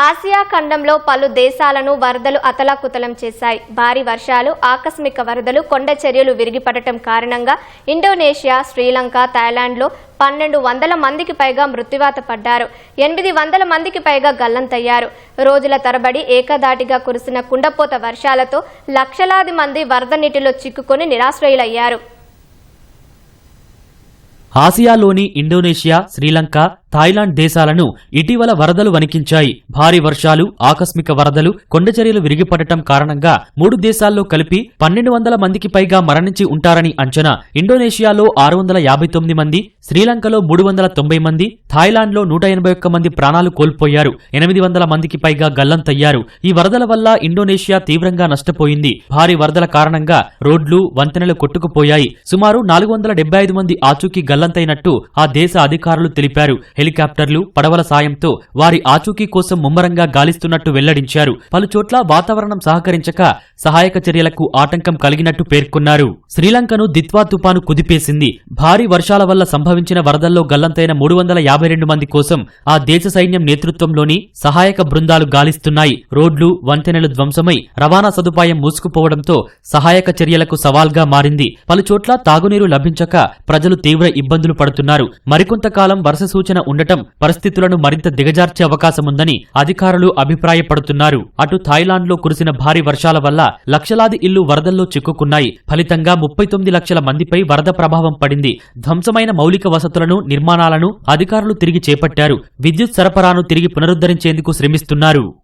Asia ఖండంలో పలు దేశాలను వరదలు అతలాకుతలం చేశాయి. భారీ వర్షాలు ఆకస్మిక వరదలు కొండ చర్యలు విరిగిపడటం కారణంగా ఇండోనేషియా శ్రీలంక థాయిలాండ్లో పన్నెండు వందల మందికి పైగా మృత్యువాత పడ్డారు. ఎనిమిది వందల మందికి పైగా గల్లంతయ్యారు. రోజుల తరబడి ఏకదాటిగా కురిసిన కుండపోత వర్షాలతో లక్షలాది మంది వరద నీటిలో చిక్కుకొని నిరాశ్రయులయ్యారు. ఆసియాలోని ఇండోనేషియా శ్రీలంక థాయిలాండ్ దేశాలను ఇటీవల వరదలు వణికించాయి. భారీ వర్షాలు ఆకస్మిక వరదలు కొండచర్యలు విరిగిపడటం కారణంగా మూడు దేశాల్లో కలిపి పన్నెండు వందల మందికి పైగా మరణించి ఉంటారని అంచనా. ఇండోనేషియాలో ఆరు వందల యాభై తొమ్మిది మంది శ్రీలంకలో మూడు వందల తొంభై మంది థాయిలాండ్లో నూట ఎనభై ఒక్క మంది ప్రాణాలు కోల్పోయారు. ఎనిమిది వందల మందికి పైగా గల్లంతయ్యారు ఈ వరదల వల్ల ఇండోనేషియా తీవ్రంగా నష్టపోయింది. భారీ వరదల కారణంగా రోడ్లు వంతెనలు కొట్టుకుపోయాయి. సుమారు నాలుగు వందల డెబ్బై ఐదు మంది ఆచూకీ గల్లంతైనట్టు ఆ దేశ అధికారులు తెలిపారు. హెలికాప్టర్లు పడవల సాయంతో వారి ఆచూకీ కోసం ముమ్మరంగా గాలిస్తున్నట్టు వెల్లడించారు. పలుచోట్ల వాతావరణం సహకరించక సహాయక చర్యలకు ఆటంకం కలిగినట్టు పేర్కొన్నారు. శ్రీలంకను దిత్వా తుపాను కుదిపేసింది. భారీ వర్షాల వల్ల సంభవించిన వరదల్లో గల్లంతైన మూడు వందల యాభై రెండు మంది కోసం ఆ దేశ సైన్యం నేతృత్వంలోని సహాయక బృందాలు గాలిస్తున్నాయి. రోడ్లు వంతెనలు ధ్వంసమై రవాణా సదుపాయం మూసుకుపోవడంతో సహాయక చర్యలకు సవాల్గా మారింది. పలుచోట్ల తాగునీరు లభించక ప్రజలు తీవ్ర ఇబ్బందులు పడుతున్నారు. మరికొంతకాలం వరుస సూచన ఉండటం పరిస్థితులను మరింత దిగజార్చే అవకాశముందని అధికారులు అభిప్రాయపడుతున్నారు. అటు థాయిలాండ్లో కురిసిన భారీ వర్షాల వల్ల లక్షలాది ఇళ్ళు వరదల్లో చిక్కుకున్నాయి. ఫలితంగా ముప్పై తొమ్మిది లక్షల మందిపై వరద ప్రభావం పడింది. ధ్వంసమైన మౌలిక వసతులను నిర్మాణాలను అధికారులు తిరిగి చేపట్టారు. విద్యుత్ సరఫరాను తిరిగి పునరుద్ధరించేందుకు శ్రమిస్తున్నారు.